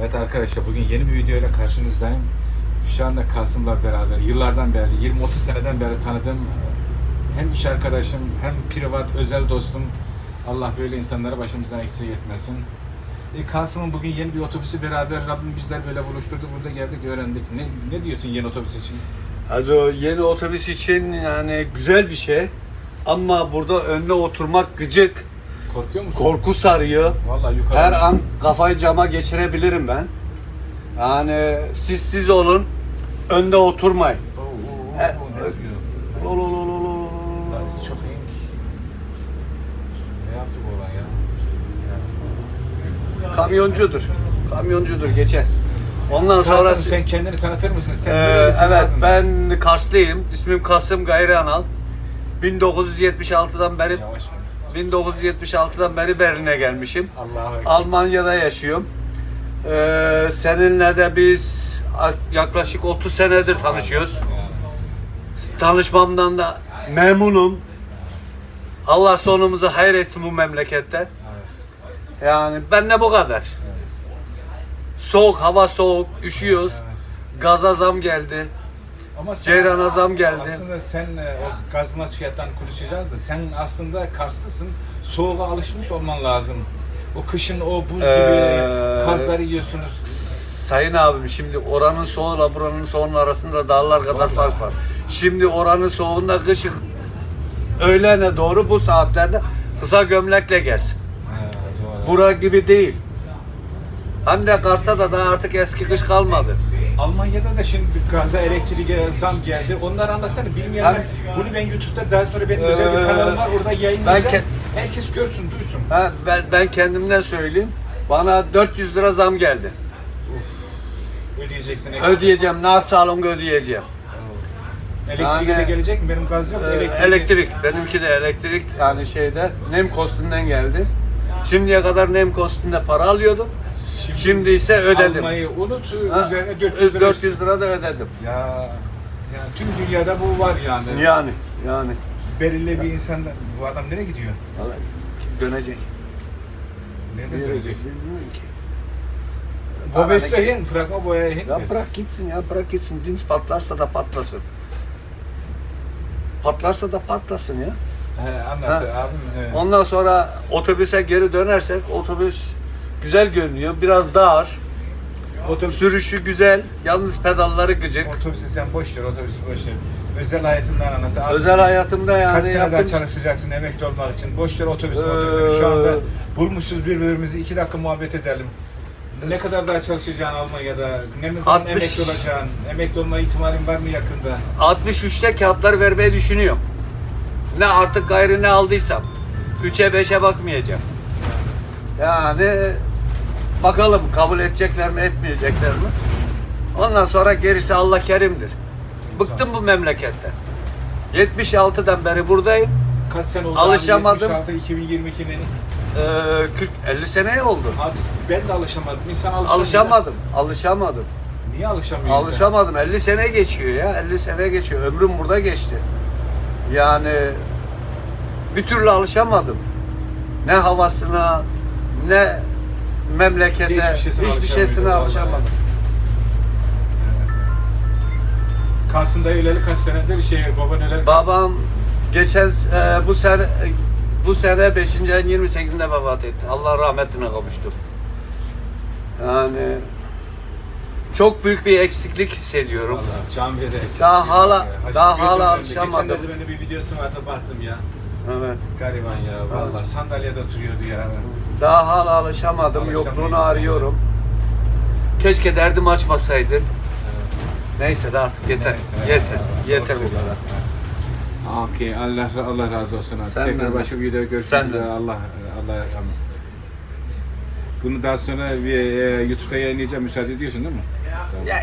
Evet arkadaşlar bugün yeni bir video ile karşınızdayım. Şu anda Kasım'la beraber yıllardan beri 20-30 seneden beri tanıdığım hem iş arkadaşım hem privat özel dostum. Allah böyle insanları başımızdan eksik etmesin. E, Kasım'ın bugün yeni bir otobüsü beraber Rabbim bizler böyle buluşturdu. Burada geldik öğrendik. Ne, ne diyorsun yeni otobüs için? Also yeni otobüs için yani güzel bir şey. Ama burada önüne oturmak gıcık. Korkuyor musun? Korku sarıyor. Vallahi yukarı. Her an kafayı cama geçirebilirim ben. Yani siz siz olun. Önde oturmayın. Oo, oo, E, oo, ne diyor? Lo, lo, lo, lo, lo, lo. Lan Çok iyiymiş. Ne yaptı bu olan ya? Kamyoncudur. Kamyoncudur geçer. Ondan Kasım, sonra sen kendini tanıtır mısın? Sen Ee, nerelisin evet abi? ben Karslıyım. İsmim Kasım Gayri Anal. 1976'dan beri Yavaş mı? 1976'dan beri Berlin'e gelmişim. Ekber. Almanya'da yaşıyorum. Ee, seninle de biz yaklaşık 30 senedir tanışıyoruz. Tanışmamdan da memnunum. Allah sonumuzu hayır etsin bu memlekette. Yani ben de bu kadar. Soğuk, hava soğuk, üşüyoruz. Gaza zam geldi. Ama sen, Ceyran'a zam geldi. Aslında sen o gazmaz fiyattan konuşacağız da sen aslında Karslısın. Soğuğa alışmış olman lazım. O kışın o buz gibi Ee, kazları yiyorsunuz. Sayın abim şimdi oranın soğuğuyla buranın soğuğunun arasında dağlar kadar Vallahi. fark var. Şimdi oranın soğuğunda kışın öğlene doğru bu saatlerde kısa gömlekle gez. Doğru. Bura gibi değil. Hem de Kars'ta da daha artık eski kış kalmadı. Almanya'da da şimdi gaza elektriğe zam geldi. Onları anlatsana bilmeyenler. Bunu ben YouTube'da daha sonra benim özel bir Ee, kanalım var. Orada yayınlayacağım. ben ke- Herkes görsün, duysun. Ha, ben, ben kendimden söyleyeyim. Bana 400 lira zam geldi. Ödeyeceksin. Ödeyeceğim. Naat sağlığımı ödeyeceğim. Elektriğe de Yani- gelecek mi? Benim gaz yok. Ee, Elektriğe- elektrik. Benimki de elektrik yani şeyde nem kostinden geldi. Şimdiye kadar nem kostinde para alıyordum. Şimdi ise ödedim. Almayı unut. Ha, Üzerine 400 lira. 400 lira da ödedim. Ya, ya tüm dünyada bu var yani. Yani yani Belirli bir insanda bu adam nereye gidiyor? Vallahi dönecek. Nereye dönecek? bilmiyorum ki. Bu besleyin, bırakma boyaya hin. Ya bırak gitsin ya bırak gitsin. Dins patlarsa da patlasın. Patlarsa da patlasın ya. He, anlat Ha. abim. evet. Ondan sonra otobüse geri dönersek otobüs güzel görünüyor. Biraz dar. Otobüs, Sürüşü güzel. Yalnız pedalları gıcık. otobüsü sen boş ver, otobüsü boş ver. Özel hayatından anlat. Abi, Özel hayatımda Kaç yani sene daha yaptığım çalışacaksın emekli olmak için? Boş ver otobüsü, Ee, otobüsü. Şu anda bulmuşuz birbirimizi. iki dakika muhabbet edelim. Ne kadar daha çalışacaksın Almanya'da? Ne zaman 60. emekli olacaksın? Emekli olma ihtimalin var mı yakında? 63'te kağıtları vermeyi düşünüyorum. Ne artık gayrı ne aldıysam. 3'e 5'e bakmayacağım. Yani bakalım kabul edecekler mi etmeyecekler mi? Ondan sonra gerisi Allah kerimdir. Bıktım bu memleketten. 76'dan beri buradayım. Kaç sene oldu? Alışamadım. Abi, 76, 2022'nin. Ee, 40 50 seneye oldu. Abi ben de alışamadım. İnsan alışamıyor. Alışamadım. Alışamadım. Niye alışamıyor insan? Alışamadım. 50 sene geçiyor ya. 50 sene geçiyor. Ömrüm burada geçti. Yani bir türlü alışamadım. Ne havasına, ne memlekete, Hiçbir şeysine hiçbir şeysine alışamadım. Kasım'da öleli kaç senedir şey baban öleli kaç Babam geçen e, bu sene bu sene 5. ayın 28'inde vefat etti. Allah rahmetine kavuştu. Yani çok büyük bir eksiklik hissediyorum. Vallahi camide de eksik. Daha hala- daha hala alışamadım. Geçenlerde bende bir videosu vardı baktım ya. Evet. Gariban ya vallahi sandalyede oturuyordu ya. Daha hala alışamadım. Alışamıyorsun Yokluğunu yani. arıyorum. Keşke derdim açmasaydın. Evet. Neyse de artık yeter. Neyse, yeter. ya. Yeter bu kadar. Okey Allah Allah razı olsun. abi. Tekrar de. başka bir videoda Senden üzere. de. Allah Allah bunu daha sonra bir e, YouTube'da yayınlayacağım. Müsaade ediyorsun değil mi? Tamam. Ya